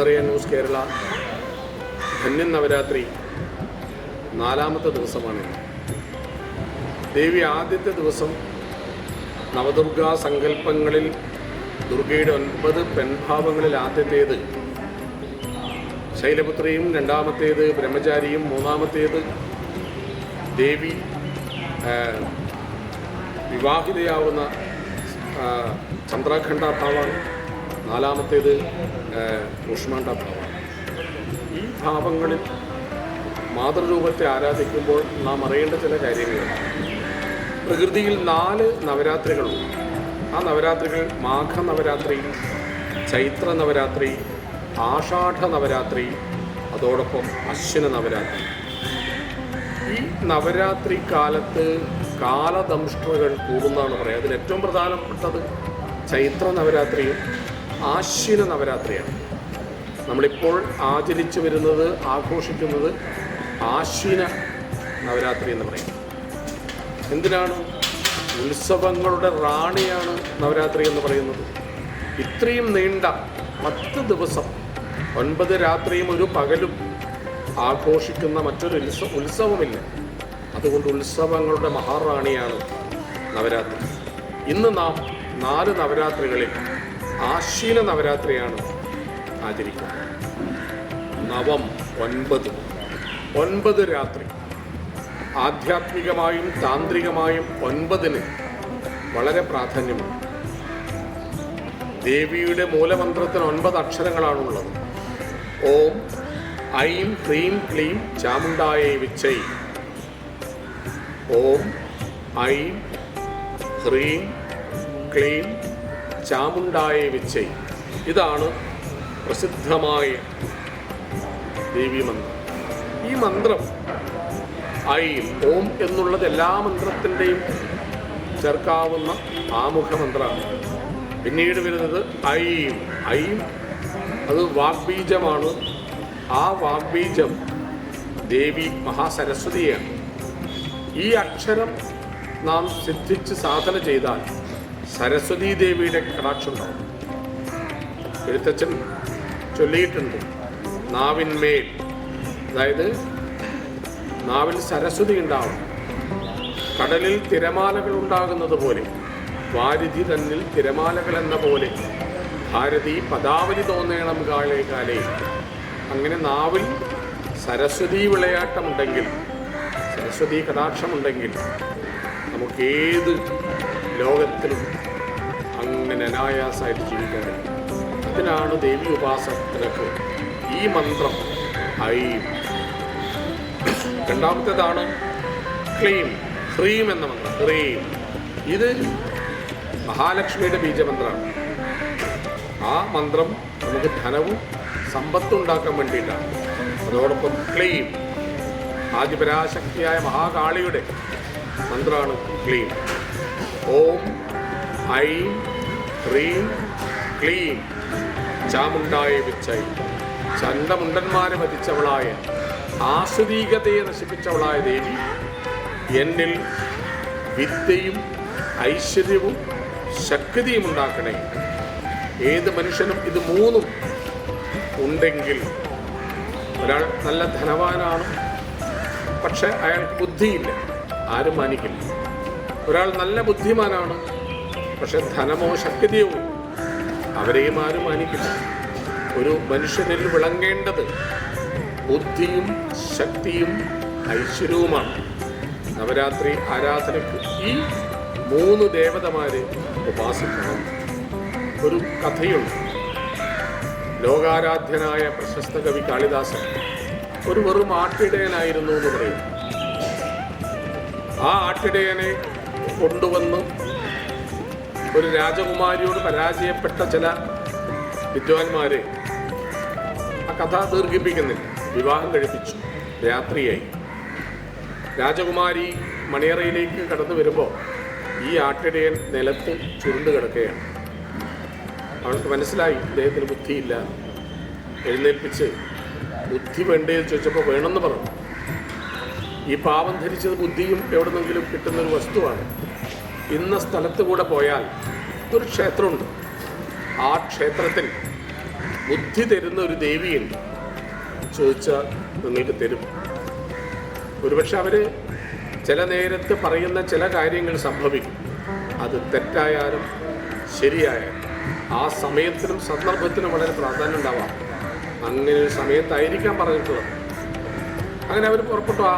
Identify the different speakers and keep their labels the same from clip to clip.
Speaker 1: കണ്ണറിയ news Kerala. ധന്യൻ നവരാത്രി നാലാമത്തെ ദിവസമാണ്. ദേവി ആദ്യത്തെ ദിവസം നവദുർഗാ സങ്കല്പങ്ങളിൽ ദുർഗയുടെ ഒൻപത് പെൺഭാവങ്ങളിൽ ആദ്യത്തേത് ശൈലപുത്രിയും രണ്ടാമത്തേത് ബ്രഹ്മചാരിയും മൂന്നാമത്തേത് ദേവി വിവാഹിതയാവുന്ന ആ, ചന്ദ്രാഖണ്ഡാഭാവമാണ് നാലാമത്തേത് ഊഷ്മാണ്ട ഭാവമാണ് ഈ ഭാവങ്ങളിൽ മാതൃരൂപത്തെ ആരാധിക്കുമ്പോൾ നാം അറിയേണ്ട ചില കാര്യങ്ങളുണ്ട് പ്രകൃതിയിൽ നാല് നവരാത്രികളുണ്ട്. ആ നവരാത്രികൾ മാഘ നവരാത്രി ചൈത്ര നവരാത്രി ആഷാഢ നവരാത്രി അതോടൊപ്പം അശ്വിന നവരാത്രി. ഈ നവരാത്രി കാലത്ത് കാലദംഷ്ട്രകൾ കൂടുന്നതാണ് പറയുക അതിൽ ഏറ്റവും പ്രധാനപ്പെട്ടത് ചൈത്ര നവരാത്രിയും ആശ്വിന നവരാത്രിയാണ്. നമ്മളിപ്പോൾ ആചരിച്ചു വരുന്നത് ആഘോഷിക്കുന്നത് ആശ്വിന നവരാത്രി എന്ന് പറയും. എന്തിനാണ്? ഉത്സവങ്ങളുടെ റാണിയാണ് നവരാത്രി എന്ന് പറയുന്നത്. ഇത്രയും നീണ്ട പത്ത് ദിവസം ഒൻപത് രാത്രിയും ഒരു പകലും ആഘോഷിക്കുന്ന മറ്റൊരു ഉത്സവ ഉത്സവമില്ല. അതുകൊണ്ട് ഉത്സവങ്ങളുടെ മഹാറാണിയാണ് നവരാത്രി. ഇന്ന് നാം നാല് നവരാത്രികളിൽ ആശ്വീന നവരാത്രിയാണ് ആചരിക്കുന്നത്. നവം ഒൻപത്. ഒൻപത് രാത്രി. ആധ്യാത്മികമായും താന്ത്രികമായും ഒൻപതിന് വളരെ പ്രാധാന്യമുണ്ട്. ദേവിയുടെ മൂലമന്ത്രത്തിന് ഒൻപത് അക്ഷരങ്ങളാണുള്ളത്. ഓം ഐം ഹ്രീം ക്ലീം ചാമുണ്ടായ വിച്ചൈ. ഓം ഐം ഹ്രീം ക്ലീം ചാമുണ്ടായ വിച്ചൈ. ഇതാണ് പ്രസിദ്ധമായ ദേവി മന്ത്രം ഈ മന്ത്രം ഐ ഓം എന്നുള്ളത് എല്ലാ മന്ത്രത്തിന്റെയും ചേർക്കാവുന്ന ആമുഖ മന്ത്രമാണ്. പിന്നീട് വരുന്നത് ഐം ഐം. അത് വാഗ്ബീജമാണ്. ആ വാഗ്ബീജം ദേവി മഹാസരസ്വതിയാണ്. ഈ അക്ഷരം നാം സിദ്ധിച്ച് സാധന ചെയ്താൽ സരസ്വതീ ദേവിയുടെ കടാക്ഷുണ്ടാവും എഴുത്തച്ഛൻ ചൊല്ലിയിട്ടുണ്ട് നാവിന്മേൽ. അതായത് നാവിൽ സരസ്വതി ഉണ്ടാവും കടലിൽ തിരമാലകൾ ഉണ്ടാകുന്നത് പോലെ വാരിധി തന്നിൽ തിരമാലകൾ എന്ന പോലെ ഭാരതി പദാവലി തോന്നേണം കാലേ കാലേ. അങ്ങനെ നാവിൽ സരസ്വതി വിളയാട്ടമുണ്ടെങ്കിൽ സരസ്വതി കടാക്ഷമുണ്ടെങ്കിൽ നമുക്കേത് ലോകത്തിലും അങ്ങനെ അനായാസമായിട്ട് ജീവിക്കാൻ അതിനാണ് ദേവി ഉപാസനക്ക് ഈ മന്ത്രം ഐ രണ്ടാമത്തേതാണ് ക്ലീം ഹ്രീം എന്ന മന്ത്രം. ഹ്രീം ഇത് മഹാലക്ഷ്മിയുടെ ബീജമന്ത്രമാണ് ആ മന്ത്രം നമുക്ക് ധനവും സമ്പത്തും ഉണ്ടാക്കാൻ വേണ്ടിയിട്ടാണ്. അതോടൊപ്പം ക്ലീം. ആദിപരാശക്തിയായ മഹാകാളിയുടെ മന്ത്രമാണ് ക്ലീം. ഓം ഐം ഹ്രീം ക്ലീം. ചാമുണ്ടായ വിച്ചൈ ചണ്ടമുണ്ടന്മാരെ വധിച്ചവളായ ആസ്വദീകതയെ നശിപ്പിച്ചവളായ ദേവി എന്നിൽ വിദ്യയും ഐശ്വര്യവും ശക്തിയും ഉണ്ടാക്കണേ. ഏത് മനുഷ്യനും ഇത് മൂന്നും ഉണ്ടെങ്കിൽ ഒരാൾ നല്ല ധനവാനാണ് പക്ഷെ അയാൾക്ക് ബുദ്ധിയില്ല ആരും മാനിക്കില്ല. ഒരാൾ നല്ല ബുദ്ധിമാനാണ് പക്ഷെ ധനമോ ശക്തിയോ. അവരെയും ആരും മാനിക്കില്ല. ഒരു മനുഷ്യനിൽ വിളങ്ങേണ്ടത് ബുദ്ധിയും ശക്തിയും ഐശ്വര്യവുമാണ്. നവരാത്രി ആരാധനയ്ക്ക് ഈ മൂന്ന് ദേവതമാരെ ഉപാസിക്കണം. ഒരു കഥയുണ്ട്. ലോകാരാധ്യനായ പ്രശസ്ത കവി കാളിദാസൻ ഒരു വെറും ആട്ടിടയനായിരുന്നു എന്ന് പറയും. ആ ആട്ടിടയനെ കൊണ്ടുവന്ന് ഒരു രാജകുമാരിയോട് പരാജയപ്പെട്ട ചില വിദ്വാൻമാരെ ആ കഥ ദീർഘിപ്പിക്കുന്നില്ല. വിവാഹം കഴിപ്പിച്ചു. രാത്രിയായി. രാജകുമാരി മണിയറയിലേക്ക് കടന്നു വരുമ്പോൾ ഈ ആട്ടിടയൻ നിലത്ത് ചുരുണ്ട് കിടക്കുകയാണ്. അവൾക്ക് മനസ്സിലായി ഇദ്ദേഹത്തിന് ബുദ്ധിയില്ല. എഴുന്നേൽപ്പിച്ച് ബുദ്ധി വേണ്ടേ എന്ന് ചോദിച്ചപ്പോൾ വേണമെന്ന് പറഞ്ഞു. ഈ പാവം ധരിച്ചത് ബുദ്ധിയും എവിടെന്നെങ്കിലും കിട്ടുന്നൊരു വസ്തുവാണ്. ഇന്ന സ്ഥലത്ത് കൂടെ പോയാൽ ഒരു ക്ഷേത്രമുണ്ട്. ആ ക്ഷേത്രത്തിൽ ബുദ്ധി തരുന്ന ഒരു ദേവിയുണ്ട്. ചോദിച്ചാൽ നിങ്ങൾക്ക് തരും. ഒരുപക്ഷെ അവർ ചില നേരത്ത് പറയുന്ന ചില കാര്യങ്ങൾ സംഭവിക്കും. അത് തെറ്റായാലും ശരിയായാലും ആ സമയത്തിനും സന്ദർഭത്തിനും വളരെ പ്രാധാന്യം ഉണ്ടാവാം. അങ്ങനെ ഒരു സമയത്തായിരിക്കാം പറഞ്ഞിട്ടുള്ളത്. അങ്ങനെ അവർ പുറപ്പെട്ടു. ആ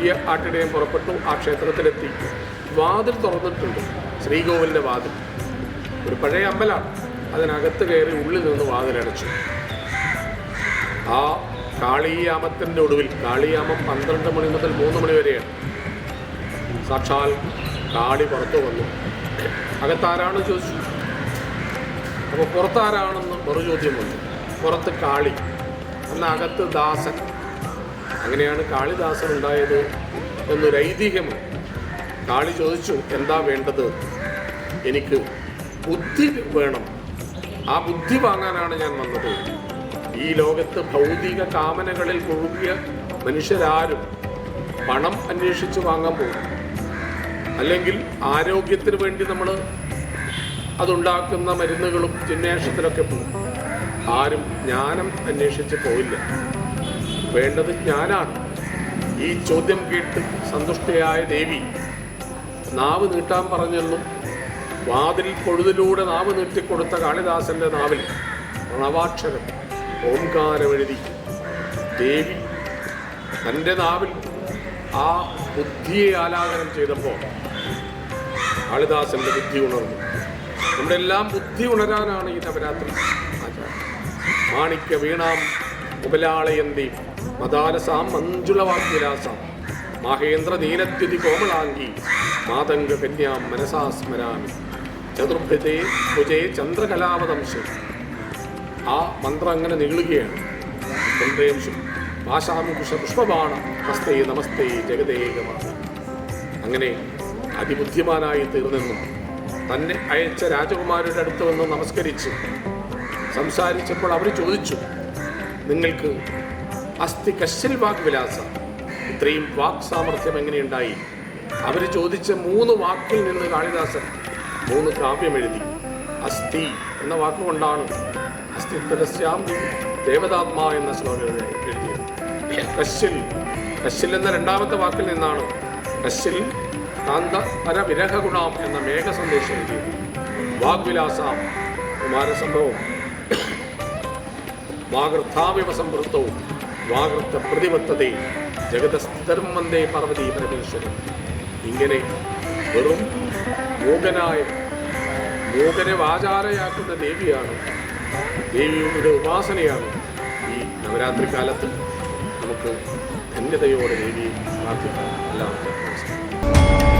Speaker 1: ഈ ആട്ടിടയും പുറപ്പെട്ടു. ആ ക്ഷേത്രത്തിലെത്തി. വാതിൽ തുറന്നിട്ടുണ്ട്. ശ്രീകോവിലിന്റെ വാതിൽ. ഒരു പഴയ അമ്പലാണ് അതിനകത്ത് കയറി ഉള്ളിൽ നിന്ന് വാതിലടച്ചു ആ കാളിയാമത്തിന്റെ ഒടുവിൽ കാളിയാമം പന്ത്രണ്ട് മണി മുതൽ മൂന്ന് മണി വരെയാണ്. സാക്ഷാൽ കാളി പുറത്തു വന്നു. അകത്താരാണെന്ന് ചോദിച്ചു. അപ്പോൾ പുറത്താരാണെന്ന് മറു ചോദ്യം വന്നു. പുറത്ത് കാളി എന്നാൽ അകത്ത് ദാസൻ. അങ്ങനെയാണ് കാളിദാസൻ ഉണ്ടായത് എന്നൊരു ഐതിഹ്യമുണ്ട് കാളി ചോദിച്ചു എന്താ വേണ്ടത്? എനിക്ക് ബുദ്ധി വേണം. ആ ബുദ്ധി വാങ്ങാനാണ് ഞാൻ വന്നത്. ഈ ലോകത്ത് ഭൗതിക കാമനകളിൽ മുഴുകിയ മനുഷ്യരാരും പണം അന്വേഷിച്ച് വാങ്ങാൻ പോകും അല്ലെങ്കിൽ ആരോഗ്യത്തിന് വേണ്ടി നമ്മൾ അതുണ്ടാക്കുന്ന മരുന്നുകളും ജിന്നേഷത്തിലൊക്കെ പോകും ആരും ജ്ഞാനം അന്വേഷിച്ച് പോയില്ല. വേണ്ടത് ജ്ഞാനാണ്. ഈ ചോദ്യം കേട്ട് സന്തുഷ്ടയായ ദേവി നാവ് നീട്ടാൻ പറഞ്ഞെന്നും വാതിൽ പൊഴുതിലൂടെ നാവ് നീട്ടിക്കൊടുത്ത കാളിദാസന്റെ നാവിൽ പ്രണവാക്ഷരം ഓംകാരമെഴുതി. ദേവി തന്റെ നാവിൽ ആ ബുദ്ധിയെ ആലാപനം ചെയ്തപ്പോൾ കാളിദാസന്റെ ബുദ്ധി ഉണർന്നു. നമ്മുടെ എല്ലാം ബുദ്ധി ഉണരാനാണ് ഈ നവരാത്രി ആചാരം. മാണിക്യ വീണാം ഉപലാളയന്തി മദാലസാം മഞ്ജുളവാക്യരാസാം മഹേന്ദ്ര നീലദ്യുതി കോമളാംഗി. മാതംഗ മനസാസ്മരാമി മനസാ സ്മരാമി. ചതുർഭുജേ ഭുജേ ചന്ദ്രകലാവതംശം. ആ മന്ത്രം അങ്ങനെ നീളുകയാണ്. ചന്ദ്രയംശം പാശാമുകുശ പുഷ്പബാണ. ഹസ്തേ നമസ്തേ ജഗദേകമാണ് അങ്ങനെ അതിബുദ്ധിമാനായി തീർന്നെന്നും തന്നെ അയച്ച രാജകുമാരുടെ അടുത്ത് വന്ന് നമസ്കരിച്ച് സംസാരിച്ചപ്പോൾ അവർ ചോദിച്ചു നിങ്ങൾക്ക് അസ്ഥി കശ്യൽ വാക് വിലാസ ഇത്രയും വാക് സാമർഥ്യം എങ്ങനെയുണ്ടായി? അവർ ചോദിച്ച മൂന്ന് വാക്കിൽ നിന്ന് കാളിദാസൻ മൂന്ന് കാവ്യം എഴുതി. അസ്ഥി എന്ന വാക്കുകൊണ്ടാണ് അസ്ഥിത്തരസ്യാം ദേവതാത്മാ എന്ന ശ്ലോകം എഴുതിയത്. കശ്യൽ കശ്യൽ എന്ന രണ്ടാമത്തെ വാക്കിൽ നിന്നാണ് കശ്യൽ കാന്ത പരവിരഹ ഗുണാം എന്ന മേഘ സന്ദേശം എഴുതിയത്. വാഗ്വിലാസാം കുമാരസംഭവം വാഗൃഥാവിവ സംവൃത്തവും വാഗൃത്ത പ്രതിബദ്ധതയും ജഗതസ്ഥിതർമ്മന്തേ പാർവതി പരമേശ്വരൻ. ഇങ്ങനെ വെറും മൂകനായ മൂകനെ വാചാരയാക്കുന്ന ദേവിയാണ്. ദേവിയുടെ ഉപാസനയാണ് ഈ നവരാത്രി കാലത്ത് നമുക്ക് ധന്യതയോടെ ദേവിയെ പ്രാർത്ഥിക്കാം. എല്ലാവർക്കും നമസ്കാരം.